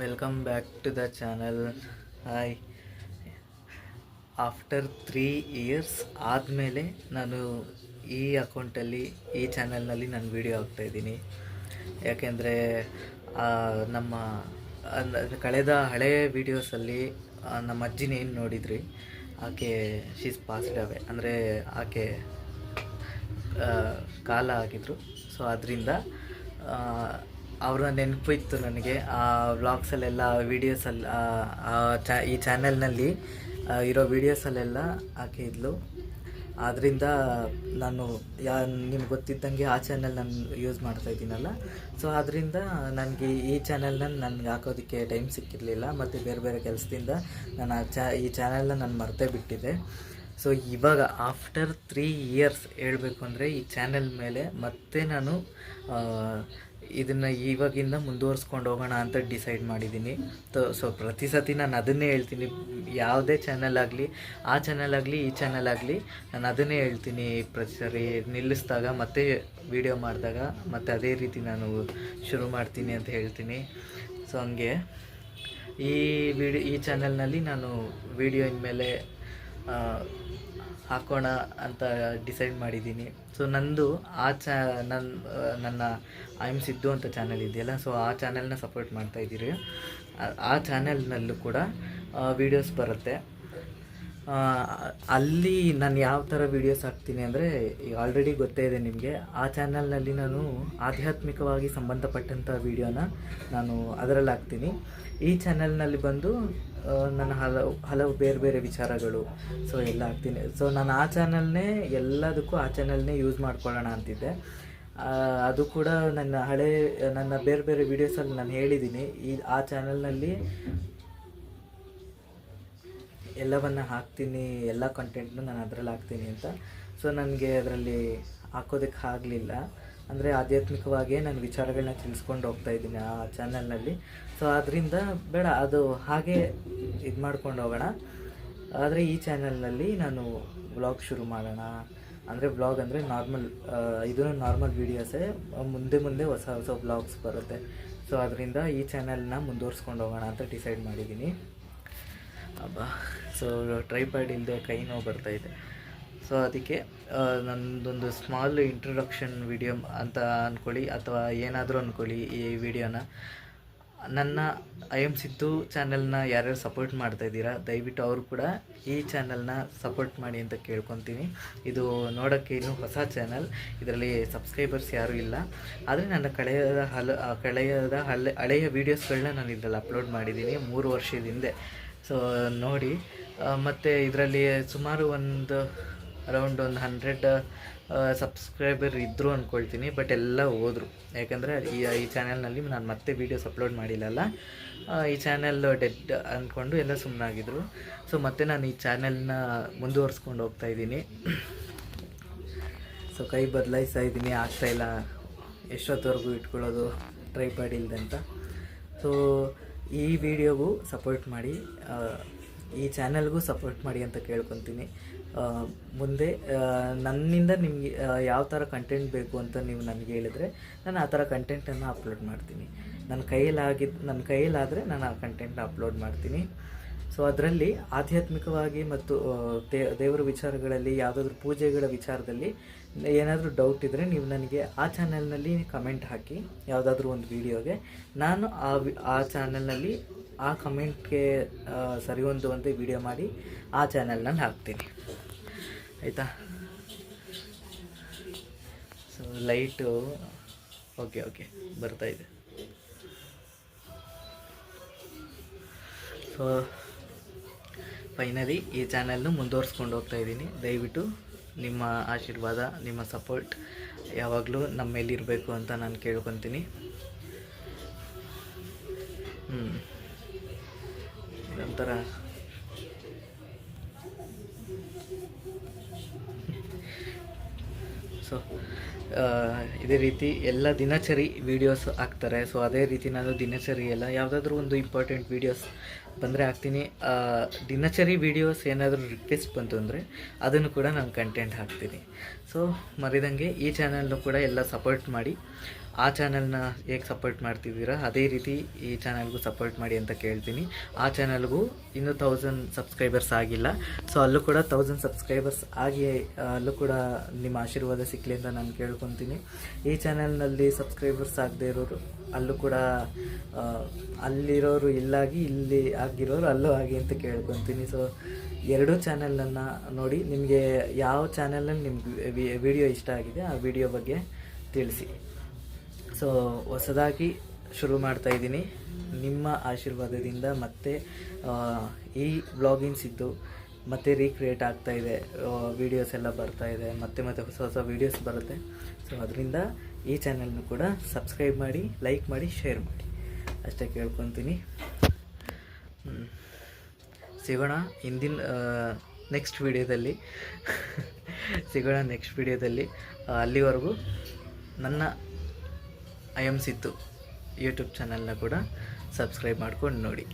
Welcome back to the channel hi after three years ಆದಮೇಲೆ ನಾನು ಈ ಅಕೌಂಟಲ್ಲಿ ಈ ಚಾನಲ್ನಲ್ಲಿ ನಾನು ವೀಡಿಯೋ ಹಾಕ್ತಾಯಿದ್ದೀನಿ ಯಾಕೆಂದರೆ ನಮ್ಮ ಕಳೆದ ಹಳೆಯ ವೀಡಿಯೋಸಲ್ಲಿ ನಮ್ಮ ಅಜ್ಜಿನ ಏನು ನೋಡಿದ್ರಿ? ಆಕೆ ಶೀಸ್ ಪಾಸ್ಡ್ ಅವೆ ಅಂದರೆ ಆಕೆ ಕಾಲ ಆಗಿದ್ರು. ಸೊ ಅದರಿಂದ ಅವ್ರ ನೆನಪು ಇತ್ತು ನನಗೆ. ಆ ವ್ಲಾಗ್ಸಲ್ಲೆಲ್ಲ ವೀಡಿಯೋಸಲ್ಲಿ ಚಾ, ಈ ಚಾನೆಲ್ನಲ್ಲಿ ಇರೋ ವೀಡಿಯೋಸಲ್ಲೆಲ್ಲ ಆಕೆ ಇದ್ಲು ಆದ್ದರಿಂದ ನಾನು ಯಾ, ನಿಮ್ಗೆ ಗೊತ್ತಿದ್ದಂಗೆ ಆ ಚಾನೆಲ್ ನಾನು ಯೂಸ್ ಮಾಡ್ತಾ ಇದ್ದೀನಲ್ಲ. ಸೊ ಆದ್ದರಿಂದ ನನಗೆ ಈ ಚಾನೆಲ್ನ ನನಗೆ ಹಾಕೋದಕ್ಕೆ ಟೈಮ್ ಸಿಕ್ಕಿರಲಿಲ್ಲ. ಮತ್ತು ಬೇರೆ ಬೇರೆ ಕೆಲಸದಿಂದ ನಾನು ಆ ಚಾ, ಈ ಚಾನೆಲ್ನ ನಾನು ಮರ್ತೇ ಬಿಟ್ಟಿದ್ದೆ. ಸೊ ಇವಾಗ ಆಫ್ಟರ್ ತ್ರೀ ಇಯರ್ಸ್ ಹೇಳಬೇಕು ಅಂದರೆ ಈ ಚಾನೆಲ್ ಮೇಲೆ ಮತ್ತೆ ನಾನು ಇದನ್ನು ಇವಾಗಿಂದ ಮುಂದುವರ್ಸ್ಕೊಂಡು ಹೋಗೋಣ ಅಂತ ಡಿಸೈಡ್ ಮಾಡಿದ್ದೀನಿ. ಸೊ ಪ್ರತಿ ಸತಿ ನಾನು ಅದನ್ನೇ ಹೇಳ್ತೀನಿ. ಯಾವುದೇ ಚಾನಲ್ ಆಗಲಿ, ಆ ಚಾನಲ್ ಆಗಲಿ, ಈ ಚಾನಲ್ ಆಗಲಿ, ನಾನು ಅದನ್ನೇ ಹೇಳ್ತೀನಿ. ಪ್ರತಿ ಸರಿ ನಿಲ್ಲಿಸಿದಾಗ ಮತ್ತೆ ವಿಡಿಯೋ ಮಾಡಿದಾಗ ಮತ್ತೆ ಅದೇ ರೀತಿ ನಾನು ಶುರು ಮಾಡ್ತೀನಿ ಅಂತ ಹೇಳ್ತೀನಿ. ಸೊ ಹಂಗೆ. ಈ ವಿಡಿಯೋ ಈ ಚಾನಲ್ನಲ್ಲಿ ನಾನು ವಿಡಿಯೋ ಇನ್ಮೇಲೆ ಹಾಕೋಣ ಅಂತ ಡಿಸೈಡ್ ಮಾಡಿದ್ದೀನಿ. ಸೊ ನಂದು ಆ ಚಾ ನನ್ನ ನನ್ನ ಐ ಎಂ ಸಿದ್ದು ಅಂತ ಚಾನಲ್ ಇದೆಯಲ್ಲ ಸೊ ಆ ಚಾನಲ್ನ ಸಪೋರ್ಟ್ ಮಾಡ್ತಾ ಇದ್ದೀರಿ. ಆ- ಚಾನಲ್ನಲ್ಲೂ ಕೂಡ ವೀಡಿಯೋಸ್ ಬರುತ್ತೆ. ಅಲ್ಲಿ ನಾನು ಯಾವ ಥರ ವೀಡಿಯೋಸ್ ಹಾಕ್ತೀನಿ ಅಂದರೆ, ಈಗ ಆಲ್ರೆಡಿ ಗೊತ್ತೇ ಇದೆ ನಿಮಗೆ. ಆ ಚಾನಲ್ನಲ್ಲಿ ನಾನು ಆಧ್ಯಾತ್ಮಿಕವಾಗಿ ಸಂಬಂಧಪಟ್ಟಂಥ ವೀಡಿಯೋನ ನಾನು ಅದರಲ್ಲಿ ಹಾಕ್ತೀನಿ. ಈ ಚಾನಲ್ನಲ್ಲಿ ಬಂದು ನನ್ನ ಹಲವು ಹಲವು ಬೇರೆ ಬೇರೆ ವಿಚಾರಗಳು. ಸೊ ಎಲ್ಲ ಹಾಕ್ತೀನಿ. ಸೊ ನಾನು ಆ ಚಾನಲ್ನೇ ಎಲ್ಲದಕ್ಕೂ ಆ ಚಾನಲ್ನೇ ಯೂಸ್ ಮಾಡ್ಕೊಳ್ಳೋಣ ಅಂತಿದ್ದೆ. ಅದು ಕೂಡ ನನ್ನ ಹಳೆ, ನನ್ನ ಬೇರೆ ಬೇರೆ ವೀಡಿಯೋಸಲ್ಲಿ ನಾನು ಹೇಳಿದ್ದೀನಿ. ಈ, ಆ ಚಾನಲ್ನಲ್ಲಿ ಎಲ್ಲವನ್ನು ಹಾಕ್ತೀನಿ, ಎಲ್ಲ ಕಂಟೆಂಟ್ನು ನಾನು ಅದರಲ್ಲಿ ಹಾಕ್ತೀನಿ ಅಂತ. ಸೊ ನನಗೆ ಅದರಲ್ಲಿ ಹಾಕೋದಕ್ಕೆ ಆಗಲಿಲ್ಲ. ಅಂದರೆ ಆಧ್ಯಾತ್ಮಿಕವಾಗಿಯೇ ನಾನು ವಿಚಾರಗಳನ್ನ ತಿಳಿಸ್ಕೊಂಡು ಹೋಗ್ತಾ ಇದ್ದೀನಿ ಆ ಚಾನಲ್ನಲ್ಲಿ ಸೊ ಅದರಿಂದ ಬೇಡ, ಅದು ಹಾಗೆ ಇದು ಮಾಡ್ಕೊಂಡು ಹೋಗೋಣ. ಆದರೆ ಈ ಚಾನಲ್ನಲ್ಲಿ ನಾನು ವ್ಲಾಗ್ ಶುರು ಮಾಡೋಣ. ಅಂದರೆ ವ್ಲಾಗ್ ಅಂದರೆ ನಾರ್ಮಲ್ ಇದೂ ನಾರ್ಮಲ್ ವೀಡಿಯೋಸೇ ಮುಂದೆ ಮುಂದೆ ಹೊಸ ಹೊಸ ವ್ಲಾಗ್ಸ್ ಬರುತ್ತೆ. ಸೊ ಅದರಿಂದ ಈ ಚಾನಲ್ನ ಮುಂದುವರ್ಸ್ಕೊಂಡು ಹೋಗೋಣ ಅಂತ ಡಿಸೈಡ್ ಮಾಡಿದ್ದೀನಿ. ಅಬ್ಬಾ. ಸೊ ಟ್ರೈಪಾಡ್ ಇಲ್ಲದೆ ಕೈ ನೋವು ಬರ್ತಾ ಇದೆ. ಸೊ ಅದಕ್ಕೆ ನಂದೊಂದು ಸ್ಮಾಲ್ ಇಂಟ್ರೊಡಕ್ಷನ್ ವಿಡಿಯೋ ಅಂತ ಅಂದ್ಕೊಳ್ಳಿ ಅಥವಾ ಏನಾದರೂ ಅಂದ್ಕೊಳ್ಳಿ ಈ ವಿಡಿಯೋನ ನನ್ನ ಐ ಎಂ ಸಿದ್ದು ಚಾನಲ್ನ ಯಾರ್ಯಾರು ಸಪೋರ್ಟ್ ಮಾಡ್ತಾ ಇದ್ದೀರಾ, ದಯವಿಟ್ಟು ಅವರು ಕೂಡ ಈ ಚಾನಲ್ನ ಸಪೋರ್ಟ್ ಮಾಡಿ ಅಂತ ಕೇಳ್ಕೊತೀನಿ. ಇದು ನೋಡೋಕ್ಕೆ ಇನ್ನೂ ಹೊಸ ಚಾನಲ್ ಇದರಲ್ಲಿ ಸಬ್ಸ್ಕ್ರೈಬರ್ಸ್ ಯಾರೂ ಇಲ್ಲ. ಆದರೆ ನನ್ನ ಕಳೆಯದ ಹಲ ಕಳೆಯದ ಹಳೆ, ಹಳೆಯ ವೀಡಿಯೋಸ್ಗಳನ್ನ ನಾನು ಇದರಲ್ಲಿ ಅಪ್ಲೋಡ್ ಮಾಡಿದ್ದೀನಿ ಮೂರು ವರ್ಷದ ಹಿಂದೆ. ಸೊ ನೋಡಿ ಮತ್ತು ಇದರಲ್ಲಿ ಸುಮಾರು ಒಂದು ಅರೌಂಡ್ ಒಂದು ಹಂಡ್ರೆಡ್ ಸಬ್ಸ್ಕ್ರೈಬರ್ ಇದ್ದರು ಅಂದ್ಕೊಳ್ತೀನಿ ಬಟ್ ಎಲ್ಲ ಹೋದರು. ಯಾಕಂದರೆ ಈ ಈ ಚಾನಲ್ನಲ್ಲಿ ನಾನು ಮತ್ತೆ ವೀಡಿಯೋಸ್ ಅಪ್ಲೋಡ್ ಮಾಡಿಲ್ಲಲ್ಲ. ಈ ಚಾನೆಲ್ ಡೆಡ್ ಅಂದ್ಕೊಂಡು ಎಲ್ಲ ಸುಮ್ಮನಾಗಿದ್ರು ಸೊ ಮತ್ತೆ ನಾನು ಈ ಚಾನೆಲ್ನ ಮುಂದುವರ್ಸ್ಕೊಂಡು ಹೋಗ್ತಾ ಇದ್ದೀನಿ. ಸೊ ಕೈ ಬದಲಾಯಿಸ್ತಾ ಇದ್ದೀನಿ ಆಗ್ತಾಯಿಲ್ಲ ಎಷ್ಟೊತ್ತವರೆಗೂ ಇಟ್ಕೊಳ್ಳೋದು ಟ್ರೈ ಅಂತ ಸೊ ಈ ವಿಡಿಯೋಗೂ ಸಪೋರ್ಟ್ ಮಾಡಿ ಈ ಚಾನಲ್ಗೂ ಸಪೋರ್ಟ್ ಮಾಡಿ ಅಂತ ಕೇಳ್ಕೊತೀನಿ. ಮುಂದೆ ನನ್ನಿಂದ ನಿಮಗೆ ಯಾವ ಥರ ಕಂಟೆಂಟ್ ಬೇಕು ಅಂತ ನೀವು ನನಗೆ ಹೇಳಿದರೆ ನಾನು ಆ ಥರ ಕಂಟೆಂಟನ್ನು ಅಪ್ಲೋಡ್ ಮಾಡ್ತೀನಿ. ನನ್ನ ಕೈಯಲ್ಲಾಗಿದ್ದು ನನ್ನ ಕೈಯಲ್ಲಾದರೆ ನಾನು ಆ ಕಂಟೆಂಟ್ ಅಪ್ಲೋಡ್ ಮಾಡ್ತೀನಿ. ಸೊ ಅದರಲ್ಲಿ ಆಧ್ಯಾತ್ಮಿಕವಾಗಿ ಮತ್ತು ದೇವರ ವಿಚಾರಗಳಲ್ಲಿ, ಯಾವುದಾದ್ರೂ ಪೂಜೆಗಳ ವಿಚಾರದಲ್ಲಿ ಏನಾದರೂ ಡೌಟ್ ಇದ್ದರೆ ನೀವು ನನಗೆ ಆ ಚಾನೆಲ್ನಲ್ಲಿ ಕಮೆಂಟ್ ಹಾಕಿ, ಯಾವುದಾದ್ರೂ ಒಂದು ವಿಡಿಯೋಗೆ ನಾನು ಆ ವಿ, ಆ ಚಾನೆಲ್ನಲ್ಲಿ ಆ ಕಮೆಂಟ್ಗೆ ಸರಿ ಹೊಂದುವಂತೆ ವಿಡಿಯೋ ಮಾಡಿ ಆ ಚಾನೆಲ್ನಲ್ಲಿ ಹಾಕ್ತೀನಿ. ಆಯಿತಾ? ಸೊ ಲೈಟು ಓಕೆ ಓಕೆ ಬರ್ತಾ ಇದೆ. ಸೊ ಫೈನಲಿ ಈ ಚಾನಲ್ನು ಮುಂದುವರ್ಸ್ಕೊಂಡು ಹೋಗ್ತಾ ಇದ್ದೀನಿ. ದಯವಿಟ್ಟು ನಿಮ್ಮ ಆಶೀರ್ವಾದ, ನಿಮ್ಮ ಸಪೋರ್ಟ್ ಯಾವಾಗಲೂ ನಮ್ಮ ಮೇಲಿರಬೇಕು ಅಂತ ನಾನು ಕೇಳ್ಕೊತೀನಿ. ಹ್ಞೂ ಒಂಥರ ಸೊ ಇದೇ ರೀತಿ ಎಲ್ಲ ದಿನಚರಿ ವೀಡಿಯೋಸ್ ಹಾಕ್ತಾರೆ. ಸೊ ಅದೇ ರೀತಿ ನಾನು ದಿನಚರಿ ಎಲ್ಲ ಯಾವುದಾದ್ರೂ ಒಂದು ಇಂಪಾರ್ಟೆಂಟ್ ವೀಡಿಯೋಸ್ ಬಂದರೆ ಹಾಕ್ತೀನಿ. ದಿನಚರಿ ವೀಡಿಯೋಸ್ ಏನಾದರೂ ರಿಕ್ವೆಸ್ಟ್ ಬಂತು ಅಂದರೆ ಅದನ್ನು ಕೂಡ ನಾನು ಕಂಟೆಂಟ್ ಹಾಕ್ತೀನಿ. ಸೊ ಮರಿದಂಗೆ ಈ ಚಾನಲ್ನು ಕೂಡ ಎಲ್ಲ ಸಪೋರ್ಟ್ ಮಾಡಿ. ಆ ಚಾನಲ್ನ ಹೇಗೆ ಸಪೋರ್ಟ್ ಮಾಡ್ತಿದ್ದೀರಾ? ಅದೇ ರೀತಿ ಈ ಚಾನಲ್ಗೂ ಸಪೋರ್ಟ್ ಮಾಡಿ ಅಂತ ಕೇಳ್ತೀನಿ. ಆ ಚಾನಲ್ಗೂ ಇನ್ನೂ ತೌಸಂಡ್ ಸಬ್ಸ್ಕ್ರೈಬರ್ಸ್ ಆಗಿಲ್ಲ. ಸೊ ಅಲ್ಲೂ ಕೂಡ ತೌಸಂಡ್ ಸಬ್ಸ್ಕ್ರೈಬರ್ಸ್ ಆಗಿ ಅಲ್ಲೂ ಕೂಡ ನಿಮ್ಮ ಆಶೀರ್ವಾದ ಸಿಕ್ಕಲಿ ಅಂತ ನಾನು ಕೇಳ್ಕೊತೀನಿ. ಈ ಚಾನಲ್ನಲ್ಲಿ ಸಬ್ಸ್ಕ್ರೈಬರ್ಸ್ ಆಗದೆ ಇರೋರು, ಅಲ್ಲೂ ಕೂಡ ಅಲ್ಲಿರೋರು ಇಲ್ಲಾಗಿ, ಇಲ್ಲಿ ಆಗಿರೋರು ಅಲ್ಲೂ ಆಗಿ ಅಂತ ಕೇಳ್ಕೊತೀನಿ. ಸೊ ಎರಡೂ ಚಾನಲನ್ನು ನೋಡಿ, ನಿಮಗೆ ಯಾವ ಚಾನಲಲ್ಲಿ ನಿಮ್ಗೆ ವಿಡಿಯೋ ಇಷ್ಟ ಆಗಿದೆ, ಆ ವಿಡಿಯೋ ಬಗ್ಗೆ ತಿಳಿಸಿ. ಸೊ ಹೊಸದಾಗಿ ಶುರು ಮಾಡ್ತಾ ಇದ್ದೀನಿ. ನಿಮ್ಮ ಆಶೀರ್ವಾದದಿಂದ ಮತ್ತೆ ಈ ಬ್ಲಾಗಿಂಗ್ಸ್ ಇದ್ದು ಮತ್ತೆ ರೀಕ್ರಿಯೇಟ್ ಆಗ್ತಾ ಇದೆ. ವೀಡಿಯೋಸ್ ಎಲ್ಲ ಬರ್ತಾ ಇದೆ. ಮತ್ತೆ ಮತ್ತೆ ಹೊಸ ಹೊಸ ವೀಡಿಯೋಸ್ ಬರುತ್ತೆ. ಸೊ ಅದರಿಂದ ಈ ಚಾನಲ್ನು ಕೂಡ ಸಬ್ಸ್ಕ್ರೈಬ್ ಮಾಡಿ ಲೈಕ್ ಮಾಡಿ ಶೇರ್ ಮಾಡಿ. ಅಷ್ಟೇ ಕೇಳ್ಕೊತೀನಿ. ಸಿಗೋಣ ಹಿಂದಿನ ನೆಕ್ಸ್ಟ್ ವಿಡಿಯೋದಲ್ಲಿ ಸಿಗೋಣ ನೆಕ್ಸ್ಟ್ ವಿಡಿಯೋದಲ್ಲಿ ಅಲ್ಲಿವರೆಗೂ ನನ್ನ ಐ ಎಂ ಸಿದ್ದು ಯೂಟ್ಯೂಬ್ ಚಾನಲ್ನ ಕೂಡ ಸಬ್ಸ್ಕ್ರೈಬ್ ಮಾಡ್ಕೊಂಡು ನೋಡಿ.